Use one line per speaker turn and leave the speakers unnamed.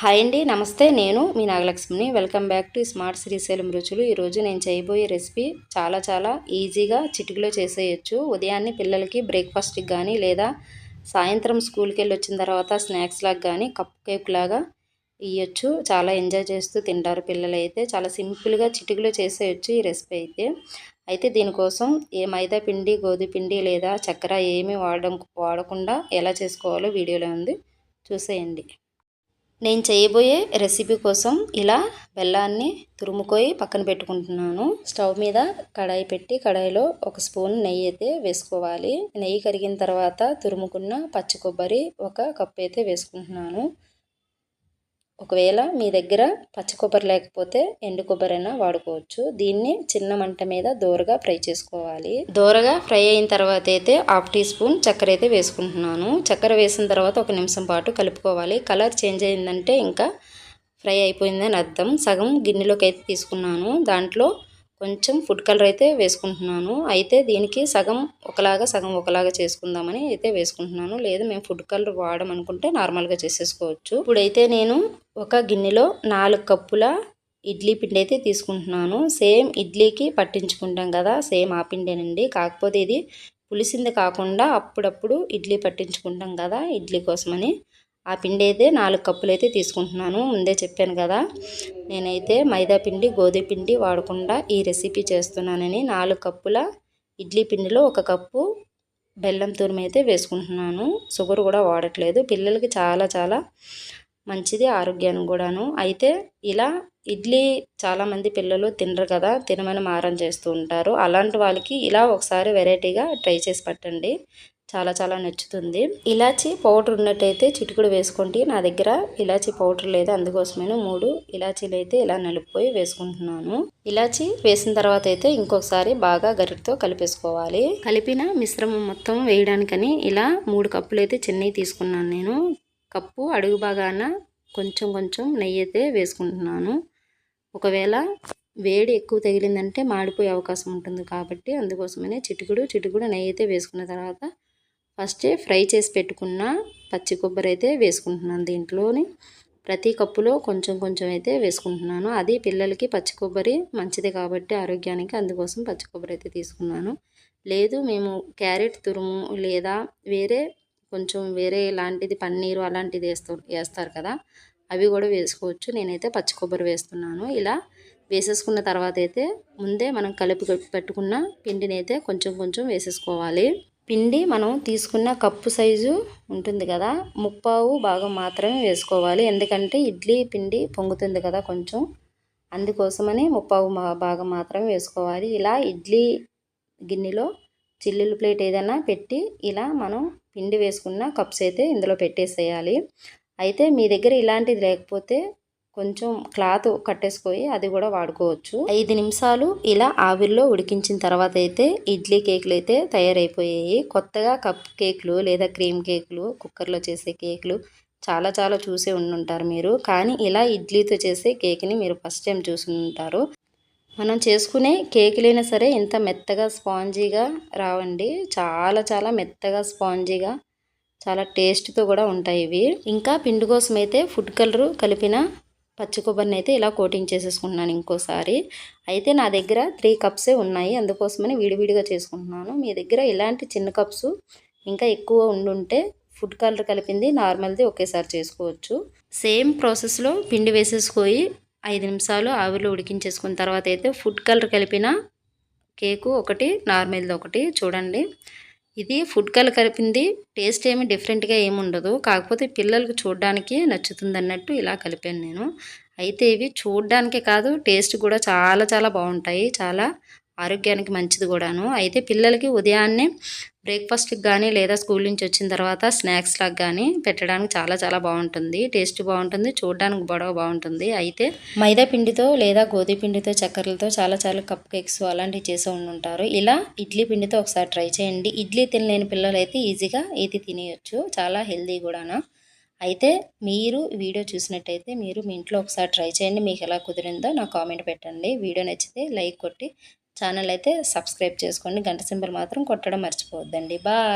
Hi అండి నమస్తే. నేను మీ నాగలక్ష్మిని. Welcome back to smart Srisailam Ruchulu. ఈరోజు నేను చేయబోయే రెసిపీ చాలా చాలా ఈజీగా చిటికలో చేసేయచ్చు. ఉదయాన్నే పిల్లలకి బ్రేక్ఫాస్ట్కి కానీ లేదా సాయంత్రం స్కూల్కి వెళ్ళి వచ్చిన తర్వాత స్నాక్స్ లాగా కానీ కప్ కేక్ లాగా ఇవ్వచ్చు చాలా ఎంజాయ్ చేస్తూ తింటారు పిల్లలు అయితే చాలా సింపుల్గా చిటికలో చేసేయచ్చు ఈ రెసిపీ అయితే. అయితే దీనికోసం ఏ మైదా పిండి గోధుమ పిండి లేదా చక్కెర ఏమీ వాడడం వాడకుండా ఎలా చేసుకోవాలో వీడియోలో ఉంది. చూసేయండి. నేను చేయబోయే రెసిపీ కోసం ఇలా బెల్లాన్ని తురుముకొని పక్కన పెట్టుకుంటున్నాను. స్టవ్ మీద కడాయి పెట్టి కడాయిలో ఒక స్పూన్ నెయ్యి అయితే వేసుకోవాలి. నెయ్యి కరిగిన తర్వాత తురుముకున్న పచ్చి కొబ్బరి ఒక కప్పు అయితే వేసుకుంటున్నాను. ఒకవేళ మీ దగ్గర పచ్చి కొబ్బరి లేకపోతే ఎండు కొబ్బరి అయినా వాడుకోవచ్చు. దీన్ని చిన్న మంట మీద దోరగా ఫ్రై చేసుకోవాలి. దోరగా ఫ్రై అయిన తర్వాత అయితే హాఫ్ టీ స్పూన్ చక్కెర అయితే వేసుకుంటున్నాను. చక్కెర వేసిన తర్వాత ఒక నిమిషం పాటు కలుపుకోవాలి. కలర్ చేంజ్ అయిందంటే ఇంకా ఫ్రై అయిపోయిందని అర్థం. సగం గిన్నెలోకి అయితే తీసుకున్నాను. దాంట్లో కొంచెం ఫుడ్ కలర్ అయితే వేసుకుంటున్నాను. అయితే దీనికి సగం ఒకలాగా సగం ఒకలాగా చేసుకుందామని అయితే వేసుకుంటున్నాను. లేదు మేము ఫుడ్ కలర్ వాడమనుకుంటే నార్మల్గా చేసేసుకోవచ్చు. ఇప్పుడైతే నేను ఒక గిన్నెలో నాలుగు కప్పుల ఇడ్లీ పిండి అయితే తీసుకుంటున్నాను. సేమ్ ఇడ్లీకి పట్టించుకుంటాం కదా సేమ్ ఆ పిండేనండి. కాకపోతే ఇది పులిసింది కాకుండా అప్పుడప్పుడు ఇడ్లీ పట్టించుకుంటాం కదా ఇడ్లీ కోసమని. ఆ పిండి అయితే నాలుగు కప్పులు అయితే తీసుకుంటున్నాను. ముందే చెప్పాను కదా నేనైతే మైదా పిండి గోధుమ పిండి వాడకుండా ఈ రెసిపీ చేస్తున్నానని నాలుగు కప్పుల ఇడ్లీ పిండిలో ఒక కప్పు బెల్లం తురుము అయితే వేసుకుంటున్నాను. షుగర్ కూడా వాడట్లేదు. పిల్లలకి చాలా చాలా మంచిది ఆరోగ్యానికి కూడాను. అయితే ఇలా ఇడ్లీ చాలామంది పిల్లలు తినరు కదా తినమని మారం చేస్తూ ఉంటారు. అలాంటి వాళ్ళకి ఇలా ఒకసారి వెరైటీగా ట్రై చేసి పెట్టండి. చాలా చాలా నచ్చుతుంది. ఇలాచి పౌడర్ ఉన్నట్టయితే చిటుకుడు వేసుకోండి. నా దగ్గర ఇలాచి పౌడర్ లేదు. అందుకోసమే మూడు ఇలాచీలు అయితే ఇలా నలిపిపోయి వేసుకుంటున్నాను. ఇలాచి వేసిన తర్వాత అయితే ఇంకొకసారి బాగా గరిటతో కలిపేసుకోవాలి. కలిపిన మిశ్రమం మొత్తం వేయడానికని ఇలా మూడు కప్పులు అయితే చెన్నై తీసుకున్నాను నేను. కప్పు అడుగు బాగాన కొంచెం కొంచెం నెయ్యి అయితే వేసుకుంటున్నాను. ఒకవేళ వేడి ఎక్కువ తగిలిందంటే మాడిపోయే అవకాశం ఉంటుంది కాబట్టి అందుకోసమనే చిటుకుడు చిటుకుడు నెయ్యి అయితే వేసుకున్న తర్వాత ఫస్టే ఫ్రై చేసి పెట్టుకున్న పచ్చి కొబ్బరి అయితే వేసుకుంటున్నాను దీంట్లోని. ప్రతి కప్పులో కొంచెం కొంచెం అయితే వేసుకుంటున్నాను. అది పిల్లలకి పచ్చి కొబ్బరి మంచిది కాబట్టి ఆరోగ్యానికి అందుకోసం పచ్చి కొబ్బరి అయితే తీసుకున్నాను. లేదు మేము క్యారెట్ తురుము లేదా వేరే కొంచెం వేరే ఇలాంటిది పన్నీరు అలాంటిది వేస్తూ వేస్తారు కదా అవి కూడా వేసుకోవచ్చు. నేనైతే పచ్చి కొబ్బరి వేస్తున్నాను. ఇలా వేసేసుకున్న తర్వాత అయితే ముందే మనం కలిపి పెట్టుకున్న పిండిని అయితే కొంచెం కొంచెం వేసేసుకోవాలి. పిండి మనం తీసుకున్న కప్పు సైజు ఉంటుంది కదా ముప్పావు భాగం మాత్రమే వేసుకోవాలి. ఎందుకంటే ఇడ్లీ పిండి పొంగుతుంది కదా కొంచెం. అందుకోసమని ముప్పావు భాగం మాత్రమే వేసుకోవాలి. ఇలా ఇడ్లీ గిన్నెలో చిల్లుల ప్లేట్ ఏదైనా పెట్టి ఇలా మనం పిండి వేసుకున్న కప్స్ అయితే ఇందులో పెట్టేసేయాలి. అయితే మీ దగ్గర ఇలాంటిది లేకపోతే కొంచెం క్లాత్ కట్టేసుకొని అది కూడా వాడుకోవచ్చు. ఐదు నిమిషాలు ఇలా ఆవిరిలో ఉడికించిన తర్వాత అయితే ఇడ్లీ కేకులు అయితే తయారైపోయాయి. కొత్తగా కప్ కేకులు లేదా క్రీమ్ కేకులు కుక్కర్లో చేసే కేకులు చాలా చాలా చూసే ఉండుంటారు మీరు. కానీ ఇలా ఇడ్లీతో చేసే కేక్ని మీరు ఫస్ట్ టైం చూసి ఉంటారు మనం చేసుకునే కేకులైనా సరే ఇంత మెత్తగా స్పాంజీగా రావండి. చాలా చాలా మెత్తగా స్పాంజీగా చాలా టేస్ట్తో కూడా ఉంటాయి ఇవి. ఇంకా పిండి కోసం అయితే ఫుడ్ కలరు కలిపిన పచ్చి కొబ్బరిని అయితే ఇలా కోటింగ్ చేసేసుకుంటున్నాను ఇంకోసారి. అయితే నా దగ్గర త్రీ కప్సే ఉన్నాయి. అందుకోసమని విడివిడిగా చేసుకుంటున్నాను. మీ దగ్గర ఇలాంటి చిన్న కప్స్ ఇంకా ఎక్కువ ఉండుంటే ఫుడ్ కలర్ కలిపింది నార్మల్ది ఒకేసారి చేసుకోవచ్చు. సేమ్ ప్రాసెస్లో పిండి వేసేసుకొని ఐదు నిమిషాలు ఆవిరిలో ఉడికించేసుకున్న తర్వాత అయితే ఫుడ్ కలర్ కలిపిన కేకు ఒకటి నార్మల్ది ఒకటి చూడండి. ఇది ఫుడ్ కలర్ కలిపింది. టేస్ట్ ఏమి డిఫరెంట్గా ఏమి ఉండదు. కాకపోతే పిల్లలకు చూడడానికి నచ్చుతుంది అన్నట్టు ఇలా కలిపాను నేను. అయితే ఇవి చూడడానికి కాదు టేస్ట్ కూడా చాలా చాలా బాగుంటాయి. చాలా ఆరోగ్యానికి మంచిది కూడాను. అయితే పిల్లలకి ఉదయాన్నే బ్రేక్ఫాస్ట్కి కానీ లేదా స్కూల్ నుంచి వచ్చిన తర్వాత స్నాక్స్ లాగా కానీ పెట్టడానికి చాలా చాలా బాగుంటుంది. టేస్ట్ బాగుంటుంది చూడడానికి బొడవ బాగుంటుంది. అయితే మైదా పిండితో లేదా గోధుమ పిండితో చక్కెరలతో చాలా చాలా కప్ కేక్స్ అలాంటివి చేసి ఉంటారు. ఇలా ఇడ్లీ పిండితో ఒకసారి ట్రై చేయండి. ఇడ్లీ తినలేని పిల్లలు అయితే ఈజీగా ఇది తినేయచ్చు. చాలా హెల్దీ కూడాను. అయితే మీరు వీడియో చూసినట్టయితే మీరు మీ ఇంట్లో ఒకసారి ట్రై చేయండి. మీకు ఎలా కుదిరిందో నాకు కామెంట్ పెట్టండి. వీడియో నచ్చితే లైక్ కొట్టి ఛానల్ అయితే సబ్స్క్రైబ్ చేసుకోండి. గంట సింబల్ మాత్రం కొట్టడం మర్చిపోవద్దండి. బాయ్.